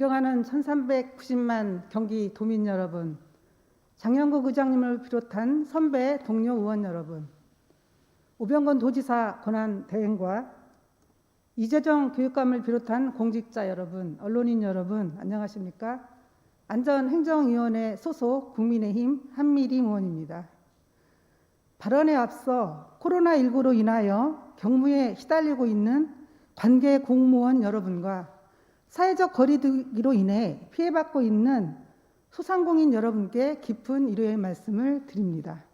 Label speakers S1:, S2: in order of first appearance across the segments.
S1: 존경하는 1390만 경기 도민 여러분, 장영국 의장님을 비롯한 선배 동료 의원 여러분, 오병건 도지사 권한 대행과 이재정 교육감을 비롯한 공직자 여러분, 언론인 여러분, 안녕하십니까? 안전행정위원회 소속 국민의힘 한미림 의원입니다. 발언에 앞서 코로나19로 인하여 경무에 시달리고 있는 관계 공무원 여러분과 사회적 거리두기로 인해 피해받고 있는 소상공인 여러분께 깊은 위로의 말씀을 드립니다.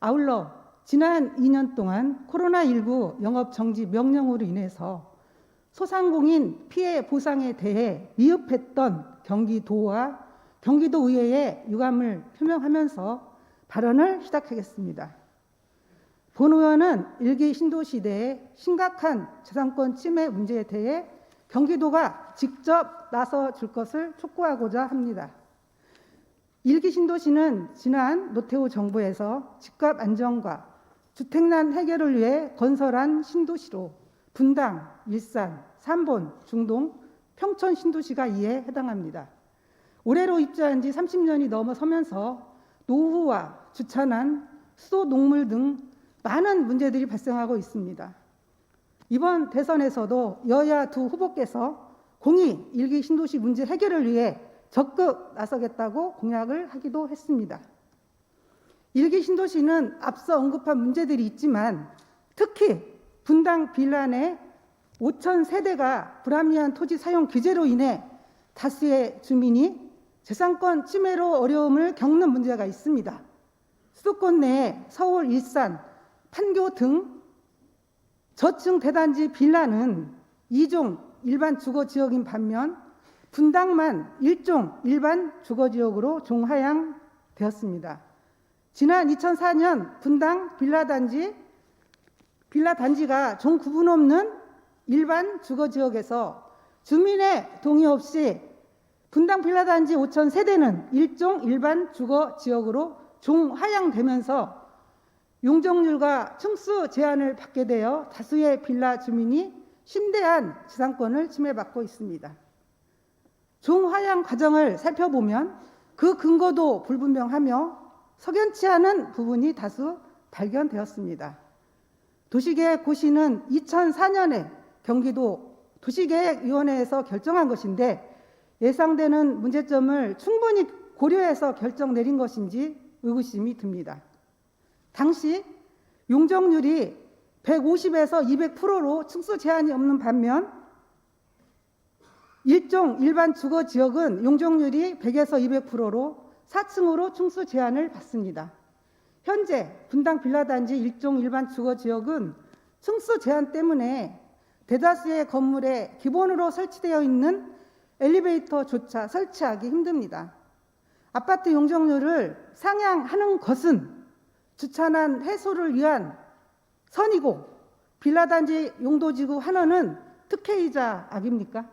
S1: 아울러 지난 2년 동안 코로나19 영업 정지 명령으로 인해서 소상공인 피해 보상에 대해 미흡했던 경기도와 경기도 의회에 유감을 표명하면서 발언을 시작하겠습니다. 본 의원은 일기 신도시대의 심각한 재산권 침해 문제에 대해 경기도가 직접 나서 줄 것을 촉구하고자 합니다. 일기 신도시는 지난 노태우 정부에서 집값 안정과 주택난 해결을 위해 건설한 신도시로 분당, 일산, 삼본, 중동, 평촌 신도시가 이에 해당합니다. 올해로 입주한 지 30년이 넘어서면서 노후와 주차난, 수도 농물 등 많은 문제들이 발생하고 있습니다. 이번 대선에서도 여야 두 후보께서 공이 일기 신도시 문제 해결을 위해 적극 나서겠다고 공약을 하기도 했습니다. 일기 신도시는 앞서 언급한 문제들이 있지만 특히 분당 내 5천 세대가 불합리한 토지 사용 규제로 인해 다수의 주민이 재산권 침해로 어려움을 겪는 문제가 있습니다. 수도권 내에 서울, 일산, 판교 등 저층 대단지 빌라는 2종 일반 주거 지역인 반면 분당만 1종 일반 주거 지역으로 종하향되었습니다. 지난 2004년 분당 빌라 단지 빌라 단지가 종 구분 없는 일반 주거 지역에서 주민의 동의 없이 분당 빌라 단지 5천 세대는 일종 일반 주거 지역으로 종하향되면서 용적률과 층수 제한을 받게 되어 다수의 빌라 주민이 심대한 지상권을 침해받고 있습니다. 종하향 과정을 살펴보면 그 근거도 불분명하며 석연치 않은 부분이 다수 발견되었습니다. 도시계획 고시는 2004년에 경기도 도시계획위원회에서 결정한 것인데 예상되는 문제점을 충분히 고려해서 결정 내린 것인지 의구심이 듭니다. 당시 용적률이 150에서 200%로 층수 제한이 없는 반면 일종 일반 주거 지역은 용적률이 100에서 200%로 4층으로 층수 제한을 받습니다. 현재 분당 빌라단지 일종 일반 주거 지역은 층수 제한 때문에 대다수의 건물에 기본으로 설치되어 있는 엘리베이터조차 설치하기 힘듭니다. 아파트 용적률을 상향하는 것은 주차난 해소를 위한 선이고 빌라단지 용도지구 환원은 특혜이자 악입니까?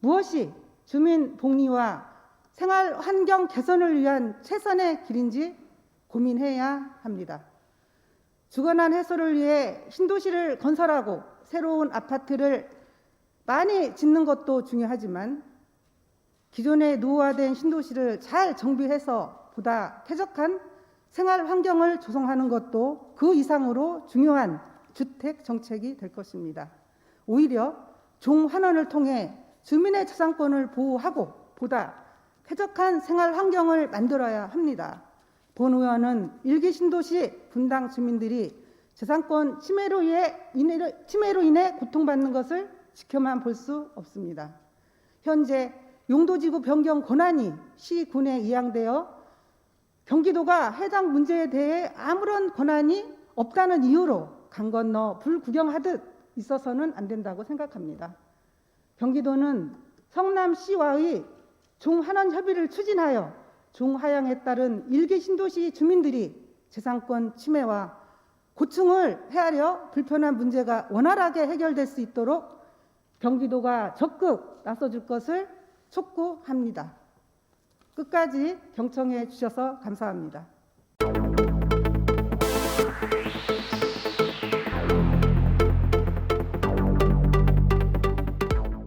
S1: 무엇이 주민 복리와 생활 환경 개선을 위한 최선의 길인지 고민해야 합니다. 주거난 해소를 위해 신도시를 건설하고 새로운 아파트를 많이 짓는 것도 중요하지만 기존의 노후화된 신도시를 잘 정비해서 보다 쾌적한 생활 환경을 조성하는 것도 그 이상으로 중요한 주택 정책이 될 것입니다. 오히려 종환원을 통해 주민의 재산권을 보호하고 보다 쾌적한 생활 환경을 만들어야 합니다. 본 의원은 일기 신도시 분당 주민들이 재산권 침해로 인해, 침해로 인해 고통받는 것을 지켜만 볼 수 없습니다. 현재 용도지구 변경 권한이 시군에 이양되어 경기도가 해당 문제에 대해 아무런 권한이 없다는 이유로 강 건너 불 구경하듯 있어서는 안 된다고 생각합니다. 경기도는 성남시와의 종한원 협의를 추진하여 종하향에 따른 일개 신도시 주민들이 재산권 침해와 고충을 헤아려 불편한 문제가 원활하게 해결될 수 있도록 경기도가 적극 나서줄 것을 촉구합니다. 끝까지 경청해 주셔서 감사합니다.